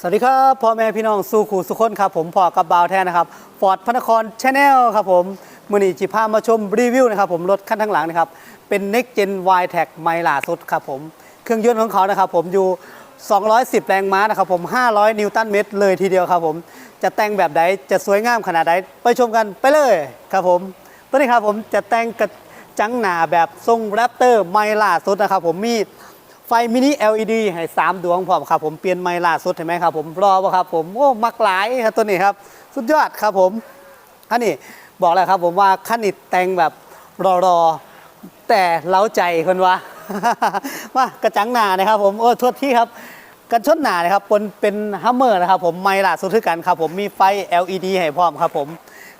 สวัสดีครับพ่อแม่พี่น้องสู่ขู่สุขคนครับผมพอกับบาวแทนนะครับฟอร์ดพระนครชาแนลครับผมมือนี้จิพามาชมรีวิวนะครับผมรถคันทั้งหลังนะครับเป็น Next Gen Y t e c ไมล่าสุดครับผมเครื่องยนต์ของเขานะครับผมอยู่ 210 แรงม้านะครับผม 500 นิวตันเมตรเลยทีเดียวครับผมจะแต่งแบบใดจะสวยงามขนาดใดไปชมกันไปเลยครับผมตัวนี้ครับผมจะแต่งกระจังหนาแบบทรงแรปเตอร์ไมล่าสุดนะครับผมมี ไฟมินิ LED ให้3ดวงพร้อมครับผมเปลี่ยนไมค์ล่าสุดเห็นไหมครับผมรอป่ะครับผมโอ้มักหลายครับตัวนี้ครับ สุดยอดครับผมคันนี้บอกแล้วครับผมว่าคันนี้แต่งแบบรอๆแต่เล้าใจคนวะมากระจังหนานะครับผมโอ้โทษที่ครับกันชนหนานะครับบนเป็นฮัมเมอร์นะครับผมไมค์ล่าสุดคือกันครับผมมีไฟ LED ให้พร้อมครับผม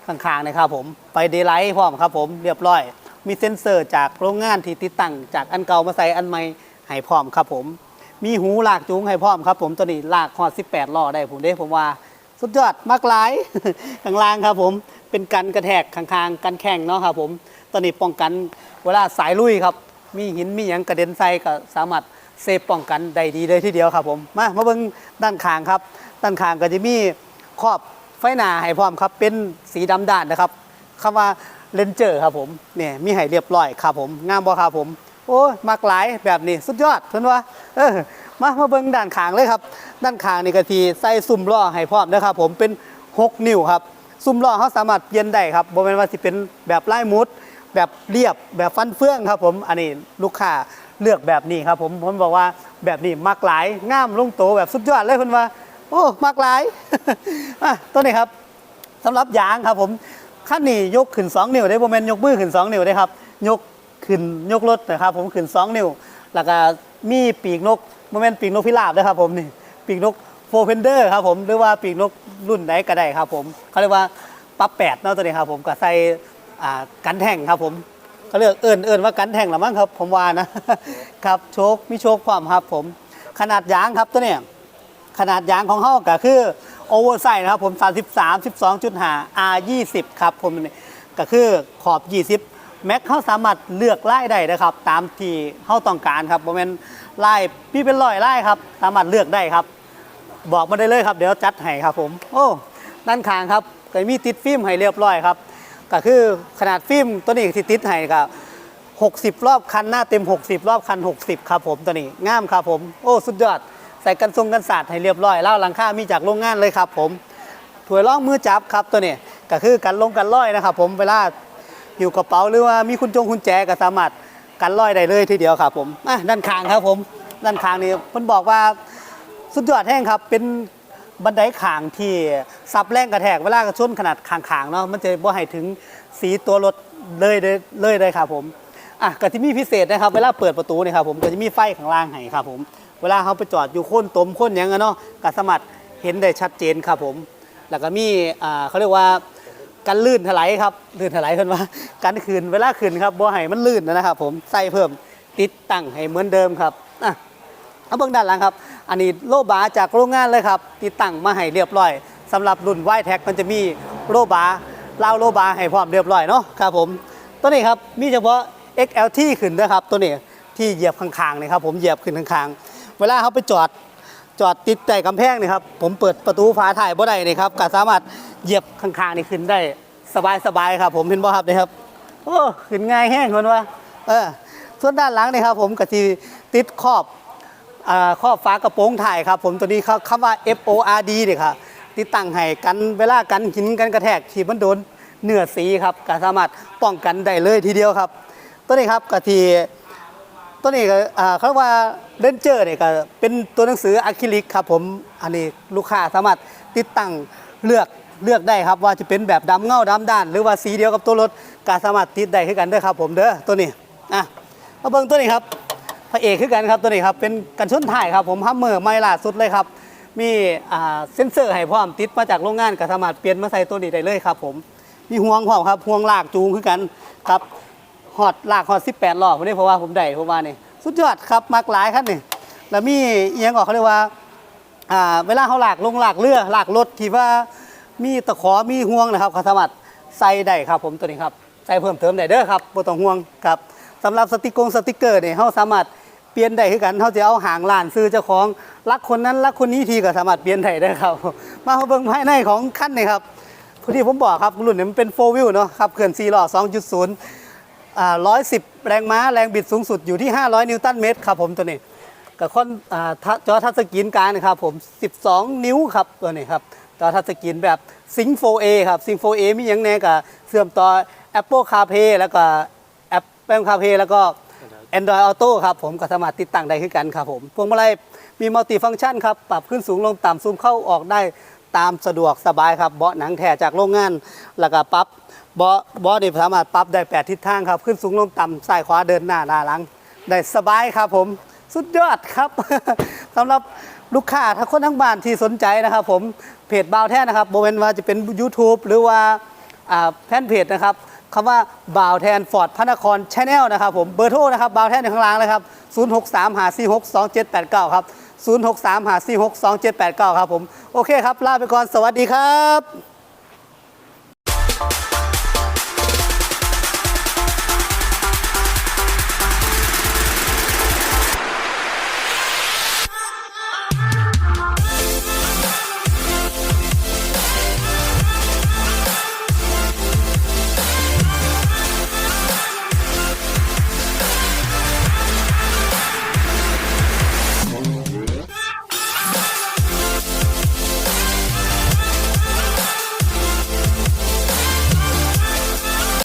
ข้างๆนะครับผมไฟเดย์ไลท์พร้อมครับผมเรียบร้อย มีเซ็นเซอร์จากโรงงานที่ติดตั้งจากอันเก่ามาใส่อันใหม่ ให้พร้อมครับผม มีหูลากจูงให้พร้อมครับ ผมตัวนี้ลากคอด18ล้อได้ผมเด้ผมว่าสุดยอดมากหลายข้างล่างครับผมเป็นกันกระแทกข้างๆกันแข่งเนาะครับผมตัวนี้ป้องกันเวลาสายลุยครับ มีหินมีหยังกระเด็นใส่ก็สามารถเซฟป้องกันได้ดีเลยทีเดียวครับผมมามาเบิ่งด้านข้างครับ ด้านข้างก็จะมีครอบไฟหน้าให้พร้อมครับ เป็นสีดำด้านนะครับคำว่าเลนเจอร์ครับผมเนี่ยมีให้เรียบร้อยครับผมงามบ่ครับผม โอ้ยมากหลายแบบนี้สุดยอดเพิ่นว่าเออมามาเบิ่งด้านขางเลยครับ ด้านขางนี่ก็ทีใส่ซุ้มล้อให้พร้อมนะครับผมเป็น 6 นิ้วครับซุ้มล้อเขาสามารถเปลี่ยนได้ครับบ่แม่นว่าสิเป็นแบบไล่มุด แบบเรียบแบบฟันเฟืองครับผมอันนี้ลูกค้าเลือกแบบนี้ครับผมผมบอกว่าแบบนี้มากหลายง่ามลงโตแบบสุดยอดเลยเพิ่นว่า โอ้มากหลายตัวนี้ครับสำหรับยางครับผมขั้นนี้ยกขึ้น 2 นิ้วได้โมเมนยกมือขึ้น 2 นิ้วได้ครับ ยก ขึ้นยกรถนะครับผมขึ้น2 นิ้ว แล้วก็มีปีกนกโมเมนต์ปีกนกพิราบนะครับผมนี่ปีกนกโฟเพนเดอร์ครับผมหรือว่าปีกนกรุ่นไหนก็ได้ครับผมเขาเรียกว่าปั๊บแปดเนาะตัวนี้ครับผมก็ใส่กันแท่งครับผมเขาเรียกเอิญเอิญว่ากันแท่งละมั้งครับผมว่านะครับโชคมีโชคความครับผม ขนาดยางครับตัวเนี้ยขนาดยางของเขาก็คือโอเวอร์ไซส์นะครับผม 33 12.5 R 20 ครับผมก็คือขอบ 20 แม็กเขาสามารถเลือกไล่ได้นะครับ ตามที่เขาต้องการครับโมเมนไล่พี่เป็นร้อยไล่ครับ สามารถเลือกได้ครับ บอกมาได้เลยครับ เดี๋ยวจัดให้ครับผม โอ้ด้านข้างครับก็มีติดฟิล์มให้เรียบร้อยครับ ก็คือขนาดฟิล์มตัวนี้ที่ติดให้ก็60 รอบคันหน้าเต็ม 60 รอบคัน 60 ครับผมตัวนี้งามครับผม โอ้สุดยอด ใส่กันทรงกันศาสตร์ให้เรียบร้อยแล้วหลังคามีจากโรงงานเลยครับผมถวยร่องมือจับครับตัวนี้ก็คือกันลงกันร้อยนะครับ ผมเวลา อยู่กระเป๋าหรือว่ามีคุณจงคุณแจก็สามารถกันร้อยได้เลยทีเดียวครับผมอะด้านข้างครับผม ด้านข้างนี่เพิ่นบอกว่าสุดยอดแห้งครับ เป็นบันไดข่างที่ซับแรงกระแทกเวลากระชนขนาดข่างๆเนาะมันจะบ่ให้ถึงสีตัวรถเลยเลยเลยครับผมอะก็ที่มีพิเศษนะครับ เวลาเปิดประตูเนี่ยครับผมก็จะมีไฟข้างล่างให้ครับผมเวลาเขาไปจอดอยู่โค้นตมโค้นหยังอะเนาะก็สามารถเห็นได้ชัดเจนครับผม แล้วก็มีอ่าเขาเรียกว่า กันลื่นถลายครับลื่นถลายเพิ่นว่ากันคืนเวลาคืนครับบ่ให้มันลื่นนะครับ ผมใส่เพิ่มติดตั้งให้เหมือนเดิมครับอะเอาเบื้องด้านหลังครับ อันนี้โลบาจากโรงงานเลยครับ ติดตั้งมาให้เรียบร้อยสำหรับรุ่นไวแท็กมันจะมีโลบาเล่าโลบาให้พร้อมเรียบร้อยเนาะครับผมตัวนี้ครับมีเฉพาะ XLT ขึ้นนะครับตัวนี้ที่เหยียบข้างๆนี่ครับผมเหยียบขึ้นข้างๆ เวลาเขาไปจอด จอดติดแต่กำแพงนี่ครับ ผมเปิดประตูฝาถ่ายบ่ได้นี่ครับก็สามารถเหยียบข้างๆนี่ขึ้นได้สบายๆครับ ผมเห็นบ่ครับนี่ครับโอ้ขึ้นง่ายแห้งคนว่าเออส่วนด้านหลังนี่ครับ ผมก็ที่ติดขอบอ่าข้อฟ้ากระโปรงถ่ายครับ ผมตัวนี้เขาคำว่า FORD เนี่ยครับติดตั้งให้กันเวลากันหินกันกระแทกที่มันโดนเนื้อสีครับก็สามารถป้องกันได้เลยทีเดียวครับ ตัวนี้ครับกะที ตัวนี้ก็เขาเรียกว่าเดนเจอร์เนี่ยก็เป็นตัวหนังสืออะคริลิกครับผมอันนี้ลูกค้าสามารถติดตั้งเลือกเลือกได้ครับว่าจะเป็นแบบดำเงาดำด้าน หรือว่าสีเดียวกับตัวรถก็สามารถติดได้ขึ้นกันเด้ครับผมเด้อตัวนี้อะมาเบิ่งตัวนี้ครับพระเอกคือกันครับตัวนี้ครับเป็นกันชนถ่ายครับผมฮัมเมอร์ไม่ล่าสุดเลยครับ มีเซ็นเซอร์ให้พร้อมติดมาจากโรงงานก็สามารถเปลี่ยนมาใส่ตัวนี้ได้เลยครับผมมีห่วงพร้อมครับห่วงลากจูงคือกันครับ ฮอดลากฮอด 18ล้อผมนี่เพราะว่าผมได้เพราะว่านี่สุดยอดครับมากหลายครับนี่แล้วมีเอียงออกเขาเรียกว่าอ่าเวลาเขาหลากลงหลากเรือหลากรถที่ว่ามีตะขอมีห่วงนะครับเขาสามารถใส่ได้ครับผมตัวนี้ครับใส่เพิ่มเติมได้เด้อครับบ่ต้องห่วงครับสำหรับสติกงสติกเกอร์เนี่ยเขาสามารถเปลี่ยนได้คือกันเขาจะเอาหางล้านซื้อเจ้าของรักคนนั้นรักคนนี้ทีก็สามารถเปลี่ยนได้ได้ครับ มาเบิ่งภายในของคันนี่ครับพอดีผมบอกครับรุ่นนี้มันเป็น4 wheel เนาะครับเคลื่อน4ล้อ2.0 110 แรงม้าแรงบิดสูงสุดอยู่ที่ 500 นิวตันเมตรครับผมตัวนี้กับคอนอ่าจอทัชสกรีนกลางนะครับผม 12 นิ้วครับตัวนี้ครับจอทัชสกรีนแบบ Sync 4A ครับ Sync 4A มีอย่างแน่กับเสื่อมต่อ Apple CarPlay แล้วก็ Apple CarPlay แล้วก็ Android Auto ครับผมก็สามารถติดตั้งได้คือกันครับผมพวงมาลัยมีมัลติฟัง c t ชันครับ ปรับขึ้นสูงลงต่ำซูมเข้าออกได้ ตามสะดวกสบายครับเบาะหนังแท้จากโรงงาน แล้วก็ปรับเบาะเบาะนี่สามารถปรับได้ 8 ทิศทางครับ ขึ้นสูงลงต่ำซ้ายขวาเดินหน้าหน้าหลัง ได้สบายครับผมสุดยอดครับสำหรับลูกค้าถ้าคนทั้งบ้านที่สนใจนะครับ ผมเพจบาวแท้นะครับโบเวนว่าจะเป็น YouTube หรือว่าอ่าแฟนเพจนะครับคำว่าบ่าวแทนฟอร์ดพระนครชาแนลนะครับผมเบอร์โทรนะครับบ่าวแทนอยู่ข้างล่างเลยครับ 063 5 4 6 2 7 8 9 ครับ 063 5 4 6 2 7 8 9 ครับผม โอเคครับ ลาไปก่อน สวัสดีครับ